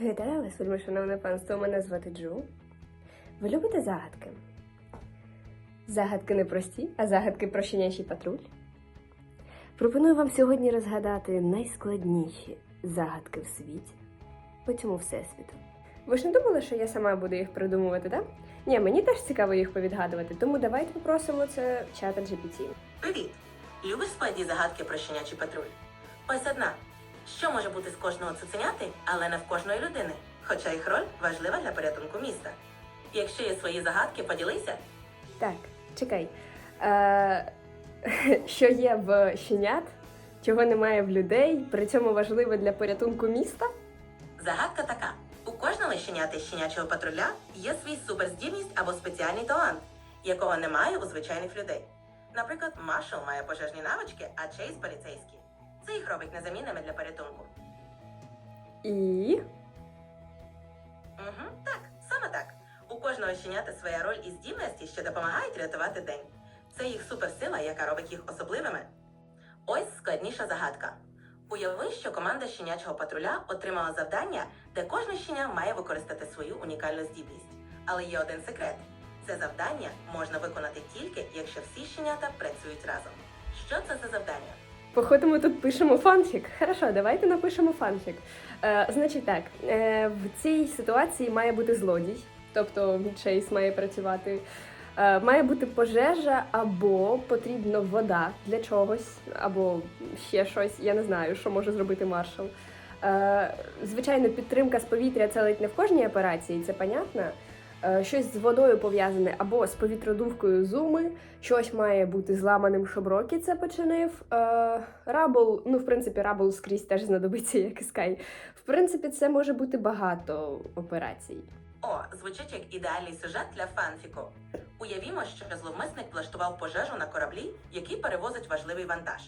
Вітаю вас, вельми шановне панство. Мене звати Джу. Ви любите загадки? Загадки не прості, а загадки про щенячий патруль. Пропоную вам сьогодні розгадати найскладніші загадки в світі по цьому всесвіту. Ви ж не думали, що я сама буду їх придумувати, так? Ні, мені теж цікаво їх повідгадувати, тому давайте попросимо це в чата GPT. Привіт! Любиш складні загадки про щенячий патруль? Ось одна. Що може бути з кожного цуценяти, але не в кожної людини? Хоча їх роль важлива для порятунку міста. Якщо є свої загадки, поділися. Так, чекай. Е, що є в щенят, чого немає в людей, при цьому важливо для порятунку міста? Загадка така: у кожного щеняти з щенячого патруля є свій суперздібність або спеціальний талант, якого немає у звичайних людей. Наприклад, Маршал має пожежні навички, а Чейз поліцейський. Це їх робить незамінними для порятунку. І. Угу, так, саме так. У кожного щенята своя роль і здібності, що допомагають рятувати день. Це їх суперсила, яка робить їх особливими. Ось складніша загадка. Уяви, що команда щенячого патруля отримала завдання, де кожне щеня має використати свою унікальну здібність. Але є один секрет: це завдання можна виконати тільки, якщо всі щенята працюють разом. Що це за завдання? Походу, ми тут пишемо фанфік. Хорошо, давайте напишемо фанфік. Е, значить так, е, в цій ситуації має бути злодій, тобто Чейз має працювати. Е, має бути пожежа або потрібна вода для чогось, або ще щось. Я не знаю, що може зробити маршал. Е, звичайно, підтримка з повітря це ледь не в кожній операції, це понятно. Е, Щось з водою пов'язане або з повітродувкою зуми, щось має бути зламаним, щоб Рокі це починив. Е, Рабл, ну, в принципі, Рабл скрізь теж знадобиться, як і Скай. В принципі, це може бути багато операцій. О, звучить як ідеальний сюжет для фанфіку. Уявімо, що зловмисник влаштував пожежу на кораблі, який перевозить важливий вантаж.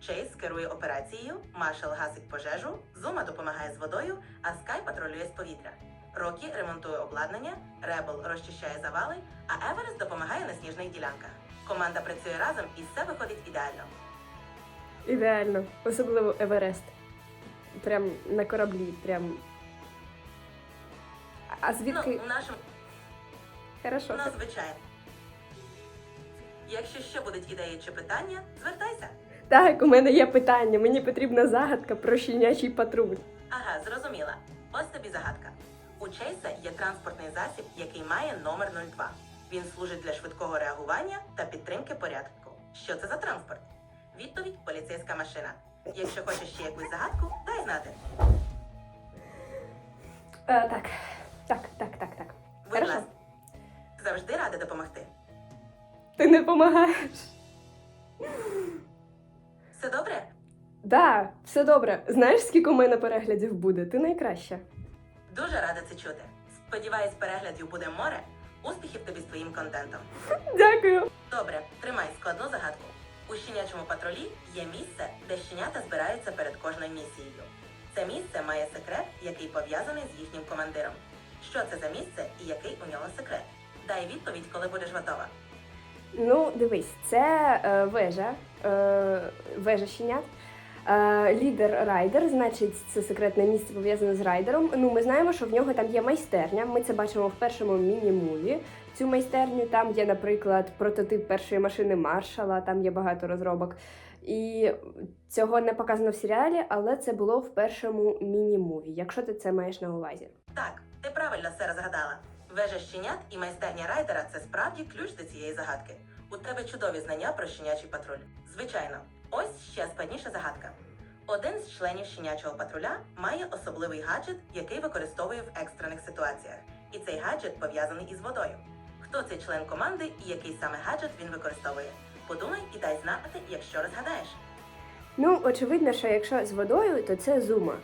Чейз керує операцією, Маршал гасить пожежу, Зума допомагає з водою, а Скай патрулює з повітря. Рокі ремонтує обладнання, Ребел розчищає завали, а Еверест допомагає на сніжних ділянках. Команда працює разом і все виходить ідеально. Ідеально, особливо Еверест. Прям на кораблі, прям. А звідки. Ну, у нашому Хорошо. ну, звичайно. Якщо ще будуть ідеї чи питання, звертайся. Так, у мене є питання. Мені потрібна загадка про щенячий патруль. Ага, зрозуміла. Ось тобі загадка. У Чейса є транспортний засіб, який має номер 02. Він служить для швидкого реагування та підтримки порядку. Що це за транспорт? Відповідь поліцейська машина. Якщо хочеш ще якусь загадку, дай знати. Е, так, так, так, так, так. Будь Хорошо. ласка. Завжди рада допомогти. Ти не допомагаєш. Все добре? Да, все добре. Знаєш, скільки у мене переглядів буде? Ти найкраща. Дуже рада це чути. Сподіваюсь, переглядів буде море. Успіхів тобі з твоїм контентом. Дякую. Добре, тримай складну загадку. У щенячому патрулі є місце, де щенята збираються перед кожною місією. Це місце має секрет, який пов'язаний з їхнім командиром. Що це за місце і який у нього секрет? Дай відповідь, коли будеш готова. Ну, дивись, це е, вежа, е, вежа щенят. Е, лідер райдер, значить, це секретне місце пов'язане з райдером. Ну, ми знаємо, що в нього там є майстерня. Ми це бачимо в першому міні-муві. Цю майстерню там є, наприклад, прототип першої машини Маршала, там є багато розробок. І цього не показано в серіалі, але це було в першому міні-муві, якщо ти це маєш на увазі. Так, ти правильно все розгадала. Вежа щенят і майстерня райдера це справді ключ до цієї загадки. У тебе чудові знання про щенячий патруль. Звичайно, ось ще складніша загадка. Один з членів щенячого патруля має особливий гаджет, який використовує в екстрених ситуаціях. І цей гаджет пов'язаний із водою. Хто цей член команди і який саме гаджет він використовує? Подумай і дай знати, якщо розгадаєш. Ну, очевидно, що якщо з водою, то це зума.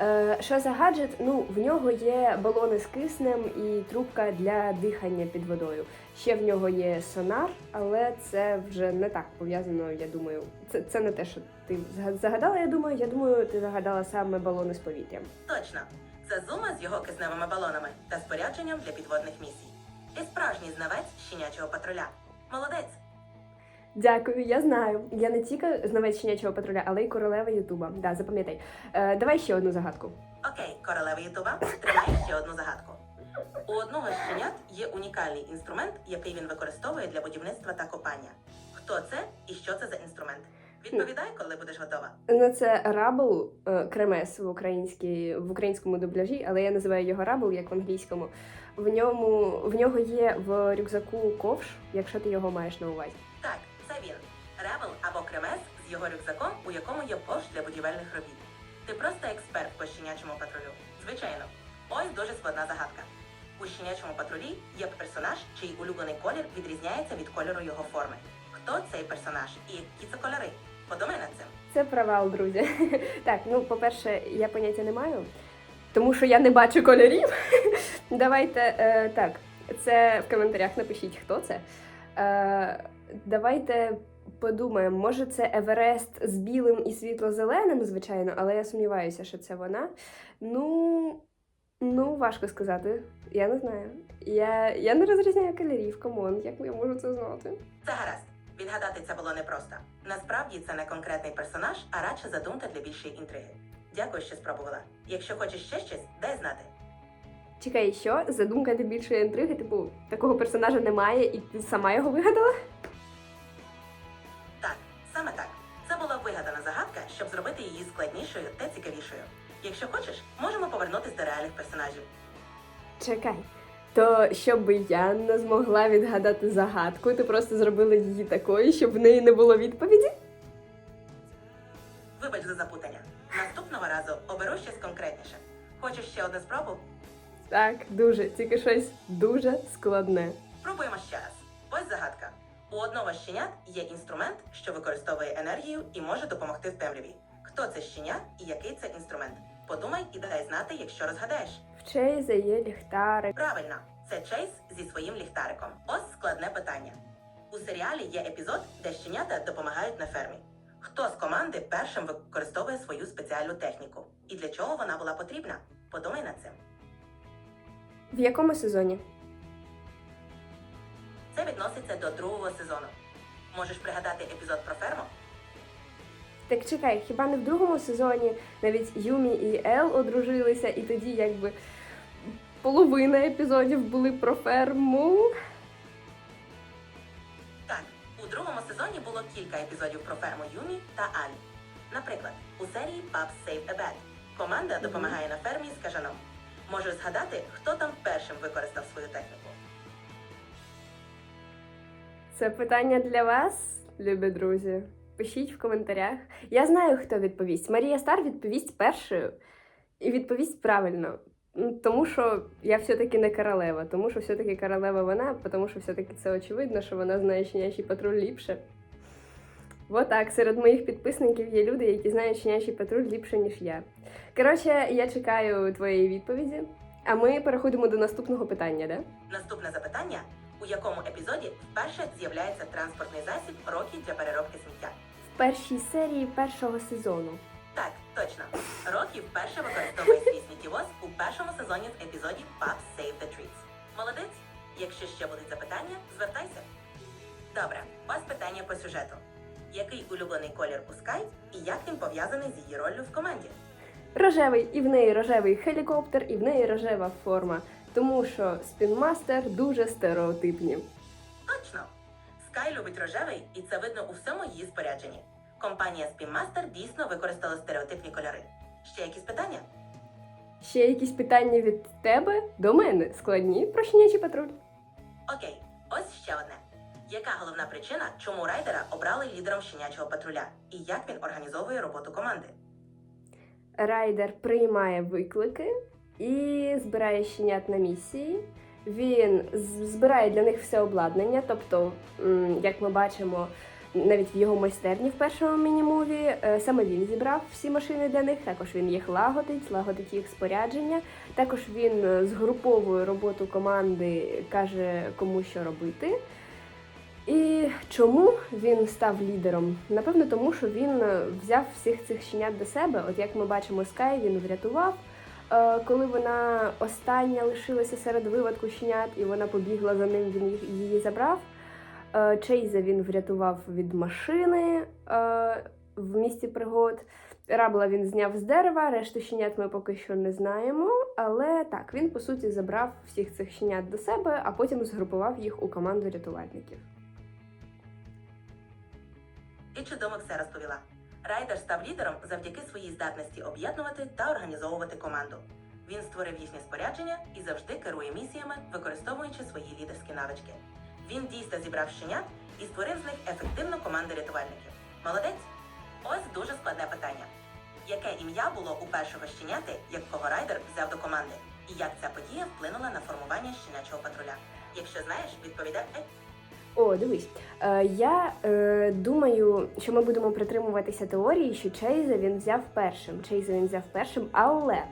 Е, що за гаджет? Ну, в нього є балони з киснем і трубка для дихання під водою. Ще в нього є сонар, але це вже не так пов'язано, я думаю. Це, це не те, що ти загадала, я думаю. Я думаю, ти загадала саме балони з повітрям. Точно, це зума з його кисневими балонами та спорядженням для підводних місій. Ти справжній знавець щенячого патруля. Молодець! Дякую, я знаю. Я не тільки знавець щенячого патруля, але й королева Ютуба. Да, запам'ятай. Е, давай ще одну загадку. Окей, королеви Ютуба, тримає ще одну загадку. У одного з щенят є унікальний інструмент, який він використовує для будівництва та копання. Хто це і що це за інструмент? Відповідай, коли будеш готова. Ну, це рабл е, кремес в українській в українському дубляжі, але я називаю його рабл, як в англійському. В ньому в нього є в рюкзаку ковш, якщо ти його маєш на увазі. Він. Ревел або кремес з його рюкзаком, у якому є ковш для будівельних робіт. Ти просто експерт по щенячому патрулю. Звичайно, ось дуже складна загадка. У щенячому патрулі є персонаж, чий улюблений колір відрізняється від кольору його форми. Хто цей персонаж і які це кольори? Подумай над цим. Це провал, друзі. Так, ну по-перше, я поняття не маю, тому що я не бачу кольорів. Давайте е, так, це в коментарях напишіть, хто це. Е, давайте подумаємо, може це Еверест з білим і світло-зеленим, звичайно, але я сумніваюся, що це вона. Ну, ну важко сказати. Я не знаю. Я, я не розрізняю кольорів, камон, як я можу це знати? Це гаразд. Відгадати це було непросто. Насправді це не конкретний персонаж, а радше задумка для більшої інтриги. Дякую, що спробувала. Якщо хочеш ще щось, дай знати. Чекай, що? Задумка для більшої інтриги, типу, такого персонажа немає, і ти сама його вигадала? Щоб зробити її складнішою та цікавішою. Якщо хочеш, можемо повернутися до реальних персонажів. Чекай. То щоб я не змогла відгадати загадку, ти просто зробила її такою, щоб в неї не було відповіді? Вибач за запутання. Наступного разу оберу щось конкретніше. Хочеш ще одну спробу? Так, дуже, тільки щось дуже складне. Спробуємо ще раз. Ось загадка. У одного з щенят є інструмент, що використовує енергію і може допомогти в темряві. Хто це щеня і який це інструмент? Подумай і дай знати, якщо розгадаєш. В Чейза є ліхтарик. Правильно, це Чейз зі своїм ліхтариком. Ось складне питання. У серіалі є епізод, де щенята допомагають на фермі. Хто з команди першим використовує свою спеціальну техніку? І для чого вона була потрібна? Подумай над цим. В якому сезоні? Це відноситься до другого сезону. Можеш пригадати епізод про ферму? Так чекай, хіба не в другому сезоні навіть Юмі і Ел одружилися, і тоді якби половина епізодів були про ферму. Так, у другому сезоні було кілька епізодів про ферму Юмі та Алі. Наприклад, у серії Pups Save a Bed команда допомагає на фермі з кажаном. Можеш згадати, хто там першим використав свою техніку? Це питання для вас, любі друзі. Пишіть в коментарях. Я знаю, хто відповість. Марія Стар відповість першою і відповість правильно. Тому що я все-таки не королева, тому що все-таки королева вона, тому що все-таки це очевидно, що вона знає щенячий патруль ліпше. Вот так, серед моїх підписників є люди, які знають щенячий патруль ліпше, ніж я. Коротше, я чекаю твоєї відповіді, а ми переходимо до наступного питання, да? Наступне запитання: якому епізоді вперше з'являється транспортний засіб рокі для переробки сміття? В першій серії першого сезону. Так, точно. Рокі вперше використовує свій сміттєвоз у першому сезоні в епізоді Pups Save the Trees. Молодець. Якщо ще будуть запитання, звертайся. Добре, ось питання по сюжету. Який улюблений колір у Скай і як він пов'язаний з її роллю в команді? Рожевий, і в неї рожевий хелікоптер, і в неї рожева форма. Тому що спінмастер дуже стереотипні. Точно! Скай любить рожевий, і це видно у всьому її спорядженні. Компанія Spin дійсно використала стереотипні кольори. Ще якісь питання? Ще якісь питання від тебе до мене складні про щенячий патруль. Окей, ось ще одне. Яка головна причина, чому райдера обрали лідером щенячого патруля? І як він організовує роботу команди? Райдер приймає виклики і збирає щенят на місії. Він збирає для них все обладнання, тобто, як ми бачимо, навіть в його майстерні в першому міні-муві, е, саме він зібрав всі машини для них. Також він їх лагодить, лагодить їх спорядження. Також він е, згруповує роботу команди, каже, кому що робити. І чому він став лідером? Напевно, тому що він е, взяв всіх цих щенят до себе. От як ми бачимо, Скай він врятував. Е, Коли вона остання лишилася серед виводку щенят, і вона побігла за ним, він її забрав. Е, Чейза він врятував від машини е, в місті пригод. Рабла він зняв з дерева, решту щенят ми поки що не знаємо. Але так, він по суті забрав всіх цих щенят до себе, а потім згрупував їх у команду рятувальників. І чудово все розповіла. Райдер став лідером завдяки своїй здатності об'єднувати та організовувати команду. Він створив їхнє спорядження і завжди керує місіями, використовуючи свої лідерські навички. Він дійсно зібрав щенят і створив з них ефективну команду рятувальників. Молодець! Ось дуже складне питання. Яке ім'я було у першого щеняти, якого райдер взяв до команди? І як ця подія вплинула на формування щенячого патруля? Якщо знаєш, відповідай. О, дивись. Е, я е, думаю, що ми будемо притримуватися теорії, що Чейза він взяв першим. Чейза він взяв першим, але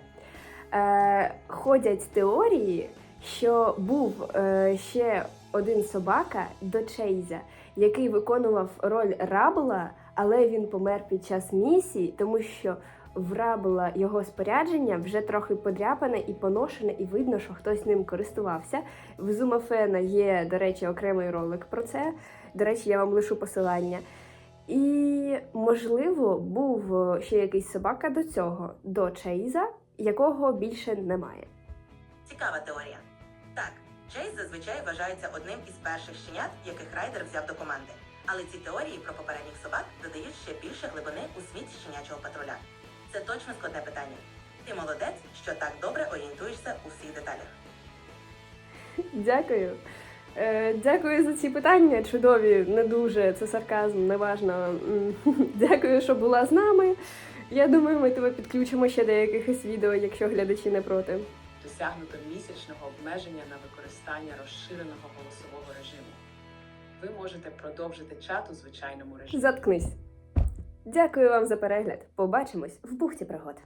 е, ходять теорії, що був е, ще один собака до Чейза, який виконував роль Рабла, але він помер під час місії, тому що в Рабла його спорядження вже трохи подряпане і поношене, і видно, що хтось ним користувався. В Зумафена є, до речі, окремий ролик про це. До речі, я вам лишу посилання. І, можливо, був е, ще якийсь собака до цього, до Чейза, якого більше немає. Цікава теорія. Так, Чейз зазвичай вважається одним із перших щенят, яких райдер взяв до команди. Але ці теорії про попередніх собак додають ще більше глибини у світ щенячого патруля. Це точно складне питання. Ти молодець, що так добре орієнтуєшся у всіх деталях. Дякую. Е, дякую за ці питання. Чудові, не дуже, це сарказм, неважно. Дякую, що була з нами. Я думаю, ми тебе підключимо ще до якихось відео, якщо глядачі не проти. досягнуто місячного обмеження на використання розширеного голосового режиму. Ви можете продовжити чат у звичайному режимі. Заткнись. Дякую вам за перегляд. Побачимось в бухті пригод.